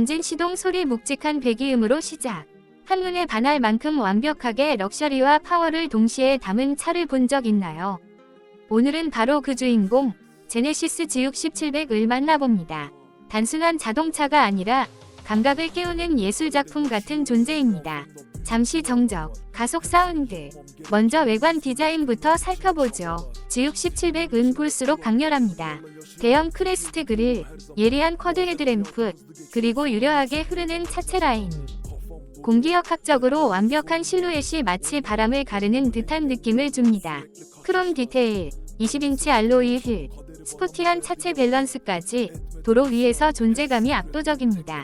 엔진 시동 소리 묵직한 배기음으로 시작. 한눈에 반할 만큼 완벽하게 럭셔리와 파워를 동시에 담은 차를 본 적 있나요? 오늘은 바로 그 주인공, 제네시스 G6700을 만나봅니다. 단순한 자동차가 아니라 감각을 깨우는 예술작품 같은 존재입니다. 잠시 정적, 가속 사운드. 먼저 외관 디자인부터 살펴보죠. G6700은 볼수록 강렬합니다. 대형 크레스트 그릴, 예리한 쿼드 헤드램프, 그리고 유려하게 흐르는 차체 라인. 공기역학적으로 완벽한 실루엣이 마치 바람을 가르는 듯한 느낌을 줍니다. 크롬 디테일, 20인치 알로이 휠, 스포티한 차체 밸런스까지 도로 위에서 존재감이 압도적입니다.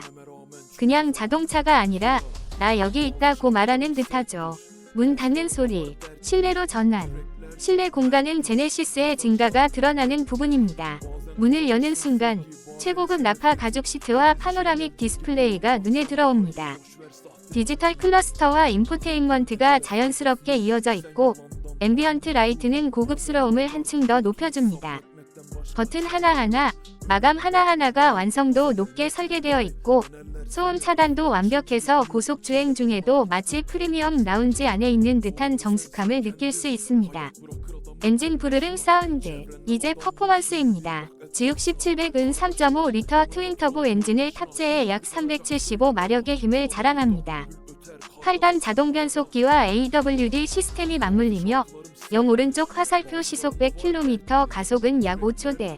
그냥 자동차가 아니라 나 여기 있다고 말하는 듯하죠. 문 닫는 소리, 실내로 전환. 실내 공간은 제네시스의 증가가 드러나는 부분입니다. 문을 여는 순간 최고급 나파 가죽 시트와 파노라믹 디스플레이가 눈에 들어옵니다. 디지털 클러스터와 인포테인먼트가 자연스럽게 이어져 있고 앰비언트 라이트는 고급스러움을 한층 더 높여줍니다. 버튼 하나하나, 마감 하나하나가 완성도 높게 설계되어 있고 소음 차단도 완벽해서 고속 주행 중에도 마치 프리미엄 라운지 안에 있는 듯한 정숙함을 느낄 수 있습니다. 엔진 부르릉 사운드, 이제 퍼포먼스입니다. G6700은 3.5리터 트윈터보 엔진을 탑재해 약 375마력의 힘을 자랑합니다. 8단 자동 변속기와 AWD 시스템이 맞물리며 영 오른쪽 화살표 시속 100km 가속은 약 5초대.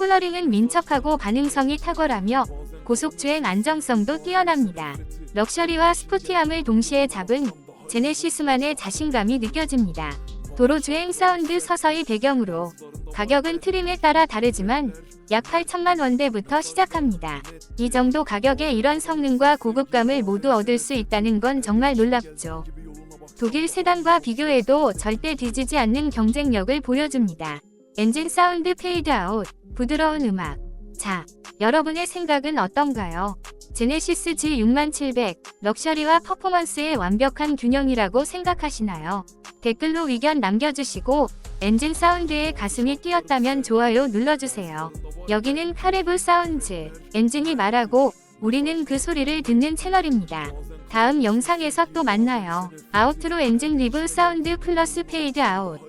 쿨러링은 민첩하고 반응성이 탁월하며 고속주행 안정성도 뛰어납니다. 럭셔리와 스포티함을 동시에 잡은 제네시스만의 자신감이 느껴집니다. 도로 주행 사운드 서서히 배경으로 가격은 트림에 따라 다르지만 약 8천만 원대부터 시작합니다. 이 정도 가격에 이런 성능과 고급감을 모두 얻을 수 있다는 건 정말 놀랍죠. 독일 세단과 비교해도 절대 뒤지지 않는 경쟁력을 보여줍니다. 엔진 사운드 페이드 아웃, 부드러운 음악. 자, 여러분의 생각은 어떤가요? 제네시스 G6700, 럭셔리와 퍼포먼스의 완벽한 균형이라고 생각하시나요? 댓글로 의견 남겨주시고, 엔진 사운드에 가슴이 뛰었다면 좋아요 눌러주세요. 여기는 카레브 사운즈, 엔진이 말하고, 우리는 그 소리를 듣는 채널입니다. 다음 영상에서 또 만나요. 아우트로 엔진 리브 사운드 플러스 페이드 아웃.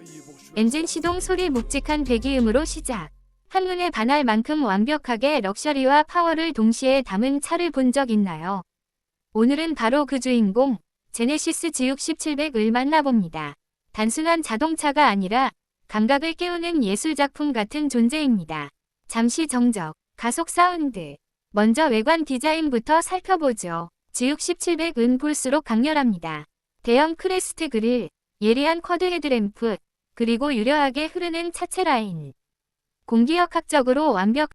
엔진 시동 소리 묵직한 배기음으로 시작. 한눈에 반할 만큼 완벽하게 럭셔리와 파워를 동시에 담은 차를 본 적 있나요? 오늘은 바로 그 주인공, 제네시스 G6700을 만나봅니다. 단순한 자동차가 아니라 감각을 깨우는 예술작품 같은 존재입니다. 잠시 정적, 가속 사운드. 먼저 외관 디자인부터 살펴보죠. G6700은 볼수록 강렬합니다. 대형 크레스트 그릴, 예리한 쿼드 헤드램프, 그리고 유려하게 흐르는 차체 라인. 공기역학적으로 완벽